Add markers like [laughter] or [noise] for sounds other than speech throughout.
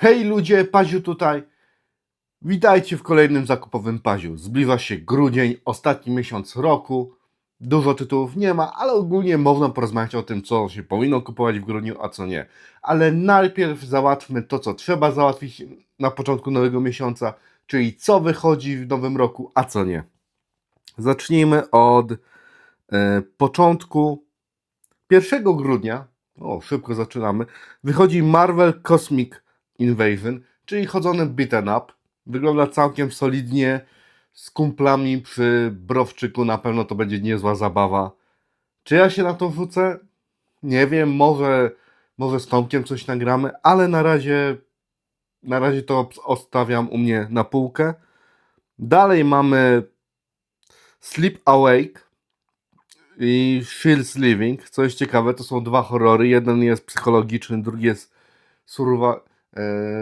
Hej ludzie, Paziu tutaj. Witajcie w kolejnym zakupowym Paziu. Zbliża się grudzień, ostatni miesiąc roku. Dużo tytułów nie ma, ale ogólnie można porozmawiać o tym, co się powinno kupować w grudniu, a co nie. Ale najpierw załatwmy to, co trzeba załatwić na początku nowego miesiąca, czyli co wychodzi w nowym roku, a co nie. Zacznijmy od e, początku 1 grudnia. O, szybko zaczynamy. Wychodzi Marvel Cosmic Invasion, czyli chodzony beaten up. Wygląda całkiem solidnie. Z kumplami przy browczyku na pewno to będzie niezła zabawa. Czy ja się na to wrzucę? Nie wiem, może, może z Tomkiem coś nagramy, ale na razie na razie to ostawiam u mnie na półkę. Dalej mamy Sleep Awake i Feels Living. Co jest ciekawe, to są dwa horrory. Jeden jest psychologiczny, drugi jest surwa, e,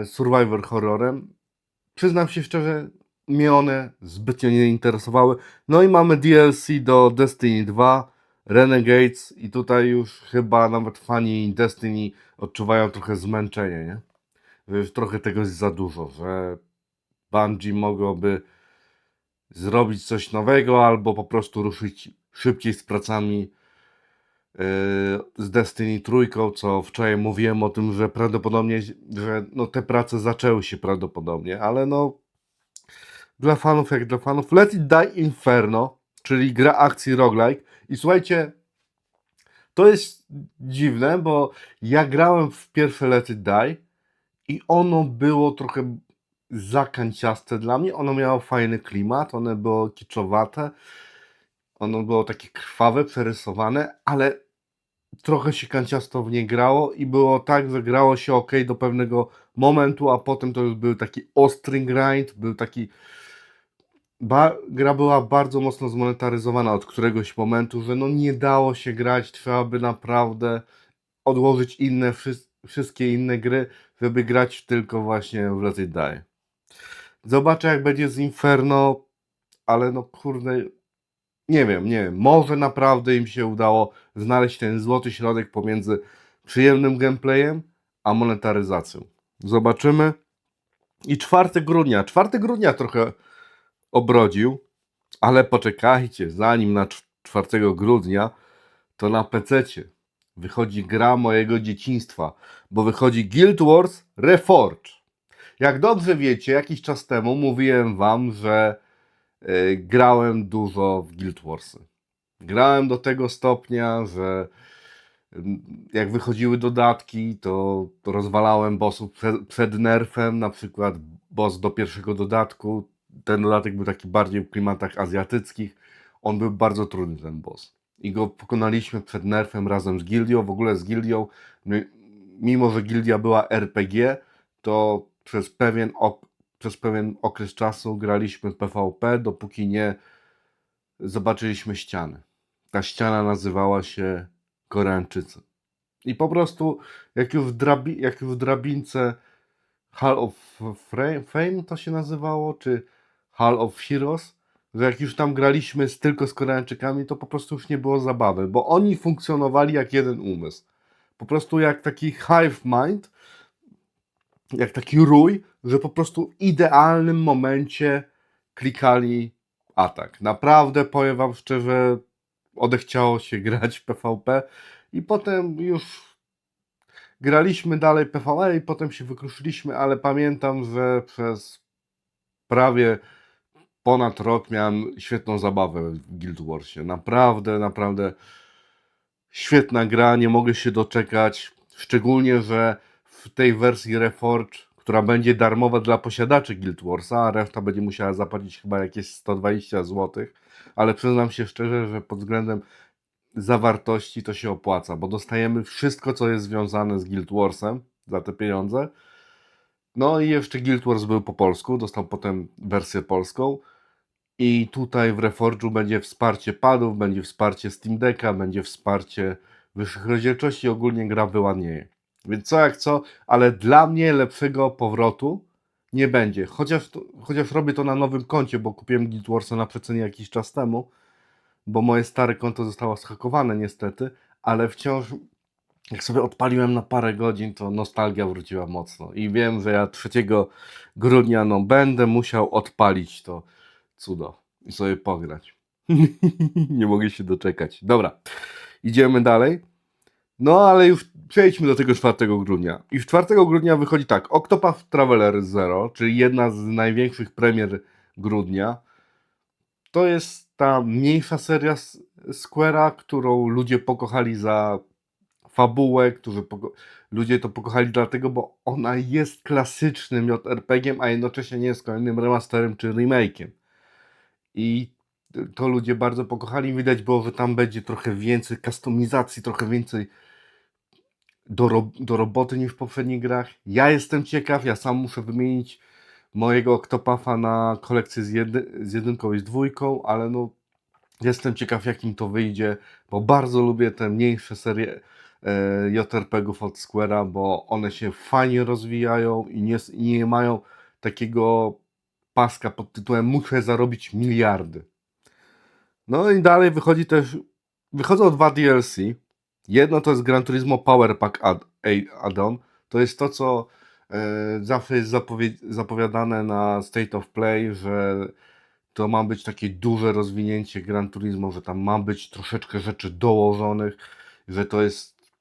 survivor horrorem. Przyznam się szczerze, mnie one zbytnio nie interesowały. No i mamy DLC do Destiny 2, Renegades i tutaj już chyba nawet fani Destiny odczuwają trochę zmęczenie, nie? Już trochę tego jest za dużo, że Bungie mogłoby zrobić coś nowego albo po prostu ruszyć szybciej z pracami z Destiny trójką, co wczoraj mówiłem o tym, że prawdopodobnie, że no te prace zaczęły się prawdopodobnie, ale no dla fanów jak dla fanów. Let It Die Inferno, czyli gra akcji roguelike i słuchajcie, to jest dziwne, bo ja grałem w pierwsze Let It Die i ono było trochę zakanciaste dla mnie. Ono miało fajny klimat, ono było kiczowate, ono było takie krwawe, przerysowane, ale trochę się kanciasto w nie grało i było tak, że grało się ok do pewnego momentu, a potem to już był taki ostry grind, był taki ba, gra była bardzo mocno zmonetaryzowana od któregoś momentu, że no nie dało się grać, trzeba by naprawdę odłożyć inne, wszy- wszystkie inne gry, żeby grać tylko właśnie w Let It Die. Zobaczę jak będzie z Inferno, ale no kurde, nie wiem, nie wiem, może naprawdę im się udało znaleźć ten złoty środek pomiędzy przyjemnym gameplayem a monetaryzacją. Zobaczymy. I 4 grudnia. 4 grudnia trochę obrodził, ale poczekajcie, zanim na cz- 4 grudnia, to na PC wychodzi gra mojego dzieciństwa, bo wychodzi Guild Wars Reforged. Jak dobrze wiecie, jakiś czas temu mówiłem wam, że grałem dużo w Guild Warsy. Grałem do tego stopnia, że mm, jak wychodziły dodatki, to, to rozwalałem bossów przed, przed nerfem, na przykład boss do pierwszego dodatku. Ten dodatek był taki bardziej w klimatach azjatyckich. On był bardzo trudny, ten boss. I go pokonaliśmy przed nerfem razem z gildią. W ogóle z gildią, my- mimo że gildia była RPG, to przez pewien, przez pewien okres czasu graliśmy PvP, dopóki nie zobaczyliśmy ściany. Ta ściana nazywała się Koreańczycy. I po prostu, jak już w, drabi, jak już w drabince Hall of Fame to się nazywało, czy Hall of Heroes, że jak już tam graliśmy z, tylko z Koreańczykami, to po prostu już nie było zabawy, bo oni funkcjonowali jak jeden umysł. Po prostu jak taki hive mind, jak taki rój, że po prostu w idealnym momencie klikali atak. Naprawdę powiem wam szczerze, odechciało się [laughs] grać w PvP i potem już graliśmy dalej PvE i potem się wykruszyliśmy, ale pamiętam, że przez prawie ponad rok miałem świetną zabawę w Guild Warsie. Naprawdę, naprawdę świetna gra, nie mogę się doczekać. Szczególnie, że w tej wersji Reforged, która będzie darmowa dla posiadaczy Guild Warsa, a reszta będzie musiała zapłacić chyba jakieś 120 zł, ale przyznam się szczerze, że pod względem zawartości to się opłaca, bo dostajemy wszystko, co jest związane z Guild Warsem za te pieniądze. No i jeszcze Guild Wars był po polsku, dostał potem wersję polską. I tutaj w Reforge'u będzie wsparcie padów, będzie wsparcie Steam Decka, będzie wsparcie wyższych rozdzielczości, ogólnie gra wyładnieje. Więc co jak co, ale dla mnie lepszego powrotu nie będzie. Chociaż, chociaż robię to na nowym koncie, bo kupiłem Guild Warsa na przecenie jakiś czas temu, bo moje stare konto zostało schakowane niestety, ale wciąż jak sobie odpaliłem na parę godzin, to nostalgia wróciła mocno. I wiem, że ja 3 grudnia no, będę musiał odpalić to cudo i sobie pograć. [laughs] Nie mogę się doczekać. Dobra, idziemy dalej. No, ale już przejdźmy do tego 4 grudnia. I 4 grudnia wychodzi tak: Octopath Traveler Zero, czyli jedna z największych premier grudnia. To jest ta mniejsza seria Square'a, którą ludzie pokochali za fabułę, którzy ludzie to pokochali dlatego, bo ona jest klasycznym JRPG-iem, a jednocześnie nie jest kolejnym remasterem czy remake'iem. I to ludzie bardzo pokochali. Widać było, że tam będzie trochę więcej kustomizacji, trochę więcej do, ro- do roboty niż w poprzednich grach. Ja jestem ciekaw, ja sam muszę wymienić mojego Octopafa na kolekcję z, jedy, z jedynką i z dwójką, ale no jestem ciekaw jakim to wyjdzie, bo bardzo lubię te mniejsze serie e, JRPG-ów od Square'a, bo one się fajnie rozwijają i nie, nie mają takiego paska pod tytułem muszę zarobić miliardy. No i dalej wychodzi też, wychodzą dwa DLC. Jedno to jest Gran Turismo Power Pack Add-on. To jest to, co e, zawsze jest zapowiadane na State of Play, że to ma być takie duże rozwinięcie Gran Turismo, że tam ma być troszeczkę rzeczy dołożonych, że to jest,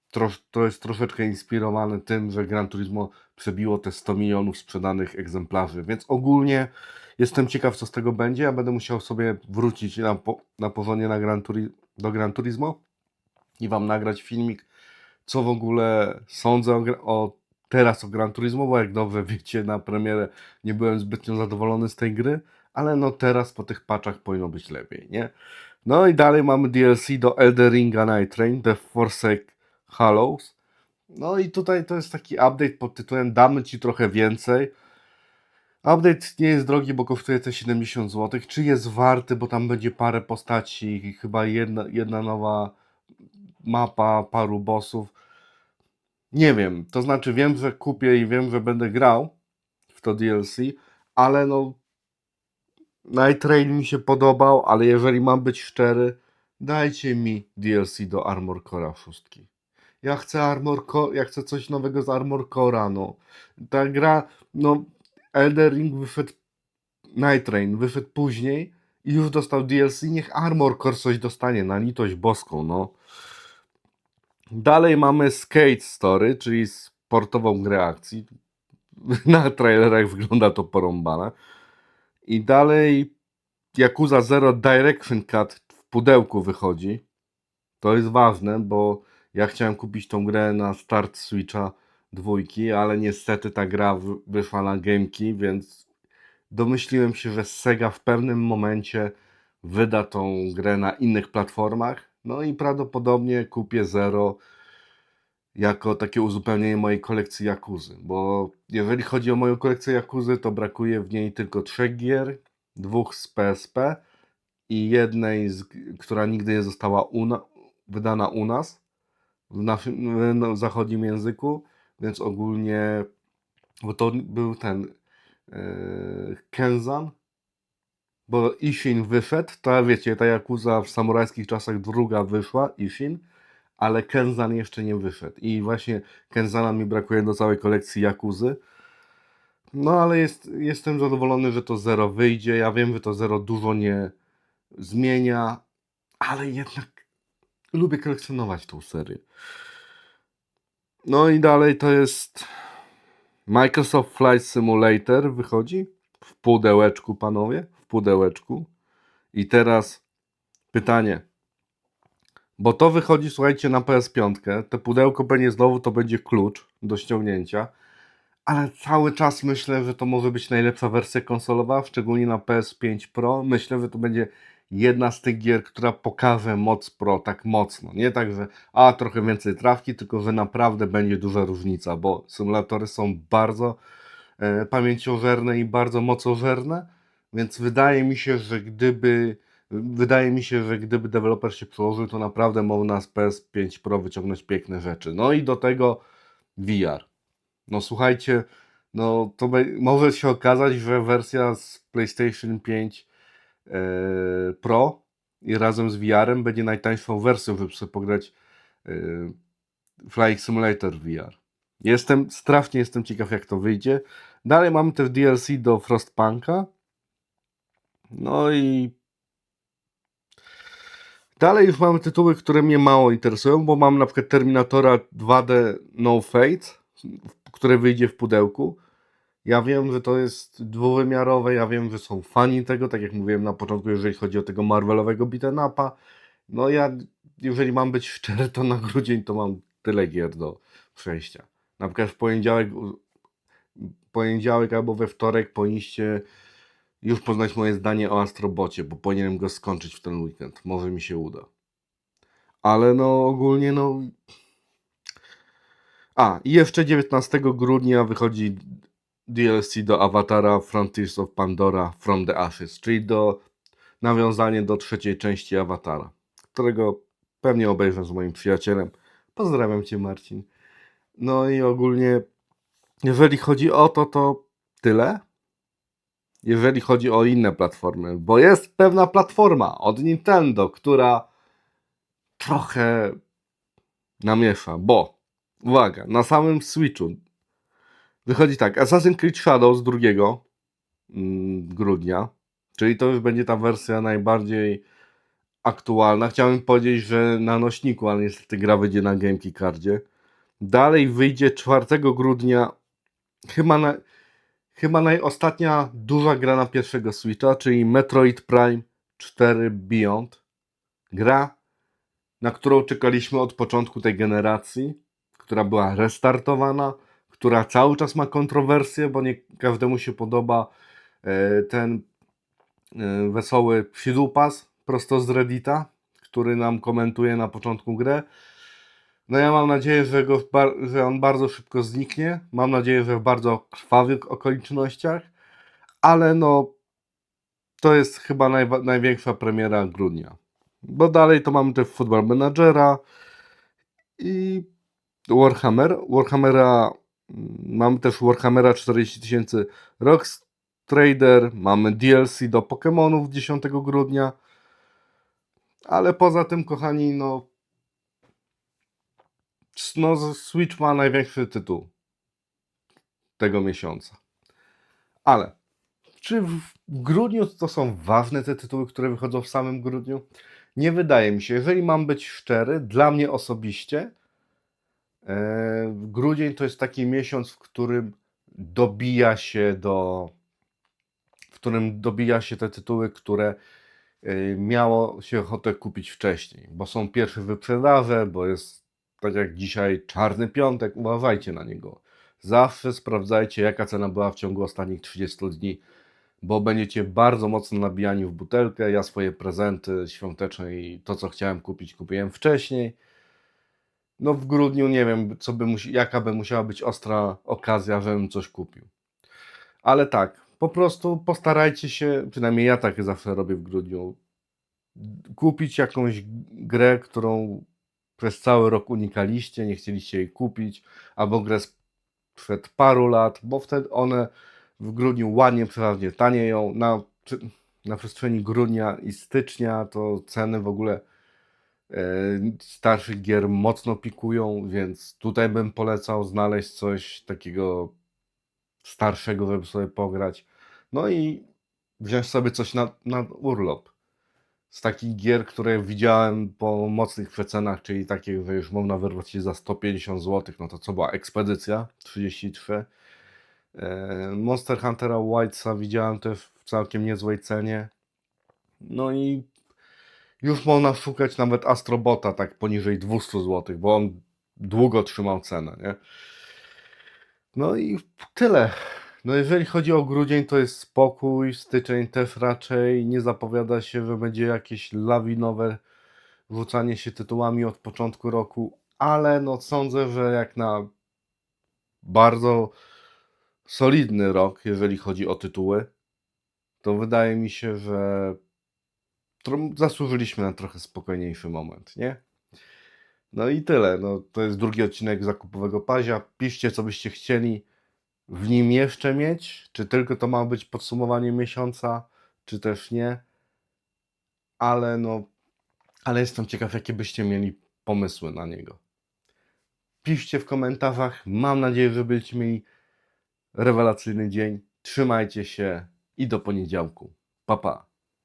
to jest troszeczkę inspirowane tym, że Gran Turismo przebiło te 100 milionów sprzedanych egzemplarzy. Więc ogólnie jestem ciekaw, co z tego będzie. Ja będę musiał sobie wrócić na, na porządnie na Gran Turi, do Gran Turismo i Wam nagrać filmik, co w ogóle sądzę o, o teraz o Gran Turismo, bo jak dobrze [laughs] wiecie, na premierę nie byłem zbytnio zadowolony z tej gry, ale no teraz po tych patchach powinno być lepiej, nie? No i dalej mamy DLC do Elder Ringa Night Train, The Forsake Hollows. No i tutaj to jest taki update pod tytułem damy Ci trochę więcej. Update nie jest drogi, bo kosztuje te 70 zł. Czy jest warty, bo tam będzie parę postaci, chyba jedna, jedna nowa mapa, paru bossów. Nie wiem, to znaczy wiem, że kupię i wiem, że będę grał w to DLC, ale no Night Train mi się podobał, ale jeżeli mam być szczery, dajcie mi DLC do Armor Core'a 6. Ja chcę Armor Core, ja chcę coś nowego z Armor Core'a, no. Ta gra, no Elder Ring wyszedł Night Train wyszedł później i już dostał DLC, niech Armor Core coś dostanie, na litość boską, no. Dalej mamy Skate Story, czyli sportową grę akcji. [laughs] Na trailerach wygląda to porąbane. I dalej Yakuza Zero Direction Cut w pudełku wychodzi. To jest ważne, bo ja chciałem kupić tą grę na start Switcha dwójki, ale niestety ta gra wyszła na Gameki, więc domyśliłem się, że Sega w pewnym momencie wyda tą grę na innych platformach. No i prawdopodobnie kupię Zero jako takie uzupełnienie mojej kolekcji Jakuzy, bo jeżeli chodzi o moją kolekcję Jakuzy, to brakuje w niej tylko trzech gier, dwóch z PSP i jednej, z, która nigdy nie została wydana u nas w naszym w no, zachodnim języku, więc ogólnie, bo to był ten yy, Kenzan, bo Ishin wyszedł, to wiecie, ta Jakuza w samurajskich czasach druga wyszła, Ishin, ale Kenzan jeszcze nie wyszedł. I właśnie Kenzana mi brakuje do całej kolekcji Jakuzy. No ale jest, jestem zadowolony, że to Zero wyjdzie. Ja wiem, że to Zero dużo nie zmienia, ale jednak lubię kolekcjonować tą serię. No i dalej to jest Microsoft Flight Simulator wychodzi w pudełeczku, panowie, w pudełeczku. I teraz pytanie, bo to wychodzi, słuchajcie, na PS5. Te pudełko będzie znowu, to będzie klucz do ściągnięcia. Ale cały czas myślę, że to może być najlepsza wersja konsolowa, szczególnie na PS5 Pro. Myślę, że to będzie jedna z tych gier, która pokaże moc Pro tak mocno. Nie tak, że a trochę więcej trawki, tylko że naprawdę będzie duża różnica, bo symulatory są bardzo pamięciożerne i bardzo mocożerne, więc wydaje mi się, że gdyby wydaje mi się, że gdyby deweloper się przełożył, to naprawdę można z PS5 Pro wyciągnąć piękne rzeczy. No i do tego VR. No słuchajcie, no to może się okazać, że wersja z PlayStation 5 e, Pro i razem z VR-em będzie najtańszą wersją, żeby sobie pograć e, Flight Simulator VR. Jestem, strasznie jestem ciekaw jak to wyjdzie. Dalej mamy też DLC do Frostpunka. No i dalej już mamy tytuły, które mnie mało interesują, bo mam na przykład Terminatora 2D No Fate, które wyjdzie w pudełku. Ja wiem, że to jest dwuwymiarowe, ja wiem, że są fani tego, tak jak mówiłem na początku, jeżeli chodzi o tego Marvelowego beat'em upa. No ja, jeżeli mam być szczery, to na grudzień to mam tyle gier do przejścia. Na przykład w poniedziałek, poniedziałek albo we wtorek powinniście już poznać moje zdanie o Astrobocie, bo powinienem go skończyć w ten weekend. Może mi się uda. Ale no ogólnie no... A, i jeszcze 19 grudnia wychodzi DLC do Awatara Frontiers of Pandora From the Ashes, czyli do nawiązanie do trzeciej części Awatara, którego pewnie obejrzę z moim przyjacielem. Pozdrawiam Cię Marcin. No i ogólnie, jeżeli chodzi o to, to tyle. Jeżeli chodzi o inne platformy, bo jest pewna platforma od Nintendo, która trochę namiesza, bo uwaga, na samym Switchu wychodzi tak, Assassin's Creed Shadows 2 mm, grudnia, czyli to już będzie ta wersja najbardziej aktualna. Chciałem powiedzieć, że na nośniku, ale niestety gra wyjdzie na GameKey Cardzie. Dalej wyjdzie 4 grudnia chyba, na, chyba najostatnia duża gra na pierwszego Switcha, czyli Metroid Prime 4 Beyond. Gra, na którą czekaliśmy od początku tej generacji, która była restartowana, która cały czas ma kontrowersje, bo nie każdemu się podoba e, ten e, wesoły przydupas prosto z Reddita, który nam komentuje na początku grę. No ja mam nadzieję, że, go, że on bardzo szybko zniknie. Mam nadzieję, że w bardzo krwawych okolicznościach, ale no to jest chyba najwa- największa premiera grudnia. Bo dalej to mamy też Football Managera i Warhammer. Warhammera mm, mamy też Warhammera 40 tysięcy Rocks Trader, mamy DLC do Pokémonów 10 grudnia. Ale poza tym, kochani, no no, Switch ma największy tytuł tego miesiąca. Ale czy w grudniu to są ważne te tytuły, które wychodzą w samym grudniu? Nie wydaje mi się. Jeżeli mam być szczery, dla mnie osobiście e, grudzień to jest taki miesiąc, w którym dobija się do w którym dobija się te tytuły, które e, miało się ochotę kupić wcześniej, bo są pierwsze wyprzedaże, bo jest tak jak dzisiaj czarny piątek, uważajcie na niego. Zawsze sprawdzajcie, jaka cena była w ciągu ostatnich 30 dni, bo będziecie bardzo mocno nabijani w butelkę. Ja swoje prezenty świąteczne i to, co chciałem kupić, kupiłem wcześniej. No w grudniu nie wiem, co by jaka by musiała być ostra okazja, żebym coś kupił. Ale tak, po prostu postarajcie się, przynajmniej ja tak zawsze robię w grudniu, kupić jakąś grę, którą przez cały rok unikaliście, nie chcieliście jej kupić, albo grę sprzed paru lat, bo wtedy one w grudniu ładnie, przeważnie tanieją. Na, na przestrzeni grudnia i stycznia to ceny w ogóle e, starszych gier mocno pikują, więc tutaj bym polecał znaleźć coś takiego starszego, żeby sobie pograć. No i wziąć sobie coś na, na urlop z takich gier, które widziałem po mocnych przecenach, czyli takie, że już można wyrwać się za 150 zł, no to co była? Ekspedycja 33. E, Monster Huntera Whitesa widziałem też w całkiem niezłej cenie. No i już można szukać nawet Astrobota tak poniżej 200 zł, bo on długo trzymał cenę, nie? No i tyle. No jeżeli chodzi o grudzień, to jest spokój, styczeń też raczej nie zapowiada się, że będzie jakieś lawinowe rzucanie się tytułami od początku roku, ale no sądzę, że jak na bardzo solidny rok, jeżeli chodzi o tytuły, to wydaje mi się, że zasłużyliśmy na trochę spokojniejszy moment, nie? No i tyle. No, to jest drugi odcinek zakupowego pazia. Piszcie, co byście chcieli w nim jeszcze mieć? Czy tylko to ma być podsumowanie miesiąca, czy też nie? Ale no, ale jestem ciekaw, jakie byście mieli pomysły na niego. piszcie w komentarzach. Mam nadzieję, że będziecie mieli rewelacyjny dzień. Trzymajcie się i do poniedziałku. Pa, pa.